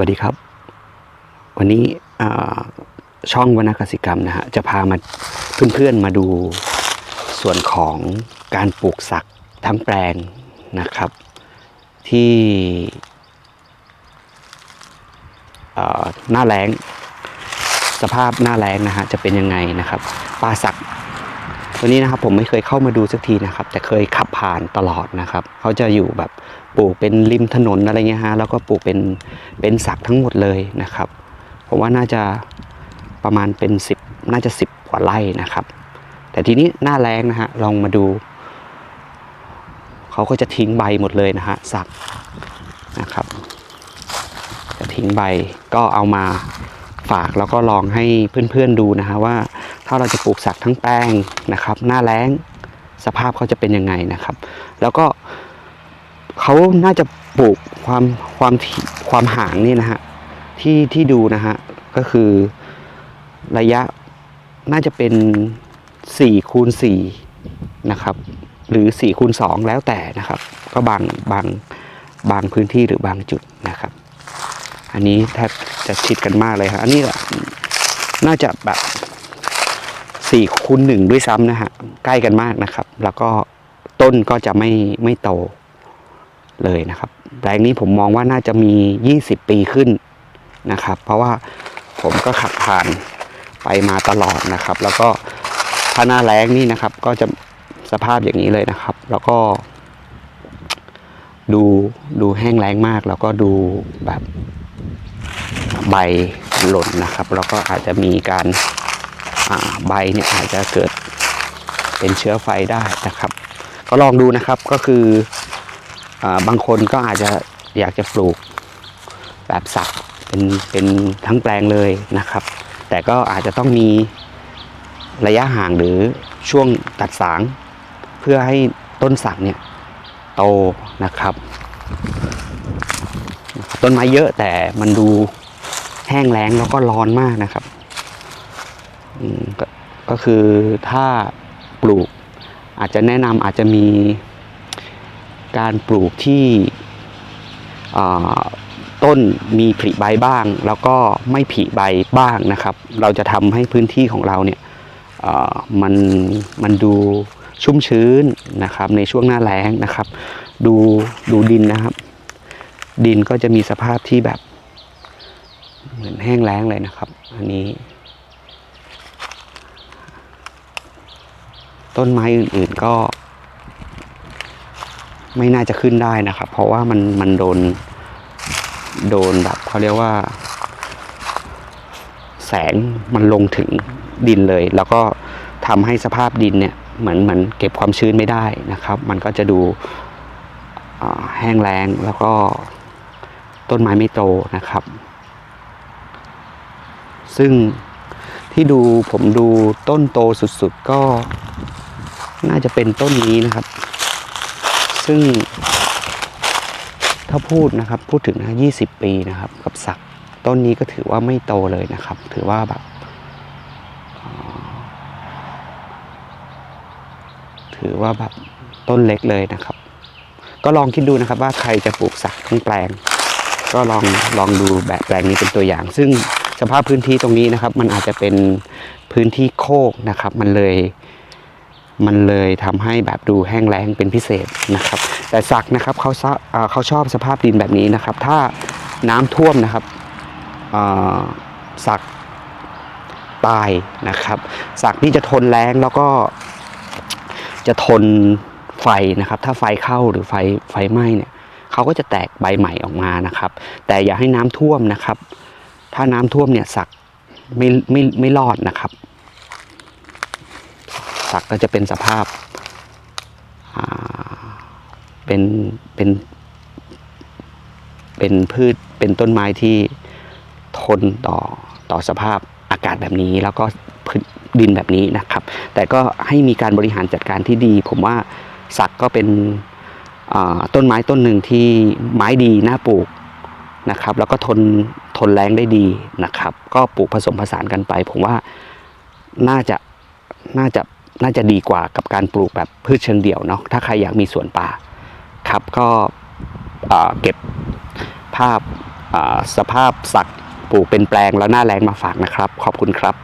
วัสดีครับ วันนี้ช่องวรรณกสิกรรมนะฮะจะพามาเพื่อนๆมาดูส่วนของการปลูกสักทั้งแปลงนะครับ ที่หน้าแล้งสภาพหน้าแล้งนะฮะจะเป็นยังไงนะครับป่าสัก ตัวนี้นะครับผมไม่เคยเข้ามาดูสักทีนะครับ แต่เคยขับผ่านตลอดนะครับเขาจะอยู่แบบปลูกเป็นริมถนนอะไรเงี้ยฮะแล้วก็ปลูกเป็นเป็นสักทั้งหมดเลยนะครับผมว่าน่าจะประมาณเป็นสิบน่าจะสิบกว่าไร่นะครับ แต่ทีนี้หน้าแรงนะฮะลองมาดูเขาก็จะทิ้งใบหมดเลยนะฮะสักนะครับจะทิ้งใบก็เอามาฝากแล้วก็ลองให้เพื่อนๆดูนะฮะว่า ถ้าเราจะปลูกสักทั้งแปลงนะครับ หน้าแล้งสภาพเขาจะเป็นยังไงนะครับ แล้วก็เขาน่าจะปลูกความความความห่างนี่นะฮะที่ที่ดูนะฮะก็คือระยะน่าจะเป็น4คูณ4นะครับ หรือ4คูณ2แล้วแต่นะครับ ก็บางบางบางพื้นที่หรือบางจุดนะครับ อันนี้แทบจะชิดกันมากเลยครับอันนี้ล่ะน่าจะแบบ สี่คูณหนึ่งด้วยซ้ำนะฮะใกล้กันมากนะครับ แล้วก็ต้นก็จะไม่ไม่โตเลยนะครับแปลงนี้ผมมองว่าน่าจะมี 20 ปีขึ้นนะครับ เพราะว่าผมก็ขับผ่านไปมาตลอดนะครับ แล้วก็ถ้าหน้าแล้งนี่นะครับ ก็จะสภาพอย่างนี้เลยนะครับ แล้วก็ ดูดูแห้งแล้งมาก แล้วก็ดูแบบใบหล่นนะครับ แล้วก็อาจจะมีการ ใบเนี่ยอาจจะเกิดเป็นเชื้อไฟได้นะครับ ก็ลองดูนะครับก็คืออบางคนก็อาจจะอยากจะปลูกแบบสักเป็นเป็นทั้งแปลงเลยนะครับ แต่ก็อาจจะต้องมีระยะห่างหรือช่วงตัดสางเพื่อให้ต้นสักเนี่ยโตนะครับ ต้นไม้เยอะแต่มันดูแห้งแล้งแล้วก็ร้อนมากนะครับ ก็คือถ้าปลูกอาจจะแนะนำอาจจะมีการปลูกที่ต้นมีผลิใบบ้าง แล้วก็ไม่ผลิใบบ้างนะครับ เราจะทำให้พื้นที่ของเราเนี่ยมันมันดูชุ่มชื้นนะครับในช่วงหน้าแล้งนะครับ ดูดูดินนะครับ ดินก็จะมีสภาพที่แบบเหมือนแห้งแล้งเลยนะครับ อันนี้ ต้นไม้อื่นๆก็ ไม่น่าจะขึ้นได้นะครับ เพราะว่ามันมันโดน โดนแบบเขาเรียกว่า แสงมันลงถึงดินเลย แล้วก็ทำให้สภาพดินเนี่ยเหมือนเหมือนเก็บความชื้นไม่ได้นะครับ มันก็จะดูแห้งแล้งแล้วก็ต้นไม้ไม่โตนะครับ ซึ่งที่ดูผมดูต้นโตสุดๆก็ น่าจะเป็นต้นนี้นะครับ ซึ่ง ถ้าพูดนะครับพูดถึงนะ20ปีนะครับ กับสักต้นนี้ก็ถือว่าไม่โตเลยนะครับ ถือว่าแบบถือว่าแบบต้นเล็กเลยนะครับ ก็ลองคิดดูนะครับว่าใครจะปลูกสักทั้งแปลง ก็ลองลองดูแบบแปลงนี้เป็นตัวอย่าง ซึ่งสภาพพื้นที่ตรงนี้นะครับ มันอาจจะเป็นพื้นที่โคกนะครับ มันเลย มันเลยทำให้แบบดูแห้งแล้งเป็นพิเศษนะครับ แต่สักนะครับเขาเขาชอบสภาพดินแบบนี้นะครับ ถ้าน้ำท่วมนะครับสักตายนะครับสักนี่จะทนแรงแล้วก็จะทนไฟนะครับ ถ้าไฟเข้าหรือไฟไฟไหม้เนี่ยเขาก็จะแตกใบใหม่ออกมานะครับ แต่อย่าให้น้ำท่วมนะครับ ถ้าน้ำท่วมเนี่ยสักไม่ไม่ไม่รอดนะครับ สักก็จะเป็นสภาพาเป็นเป็นเป็นพืชเป็นต้นไม้ที่ทนต่อต่อสภาพอากาศแบบนี้ แล้วก็ดินแบบนี้นะครับ แต่ก็ให้มีการบริหารจัดการที่ดี ผมว่าสักก็เป็นต้นไม้ต้นหนึ่งที่ไม้ดีน่าปลูกนะครับ แล้วก็ทนทนแรงได้ดีนะครับ ก็ปลูกผสมผสานกันไป ผมว่าน่าจะน่าจะ น่าจะดีกว่ากับการปลูกแบบพืชเชิงเดี่ยวเนาะถ้าใครอยากมีสวนป่าครับก็เก็บภาพสภาพสักปลูกเป็นแปลงแล้วหน้าแรงมาฝากนะครับ ขอบคุณครับ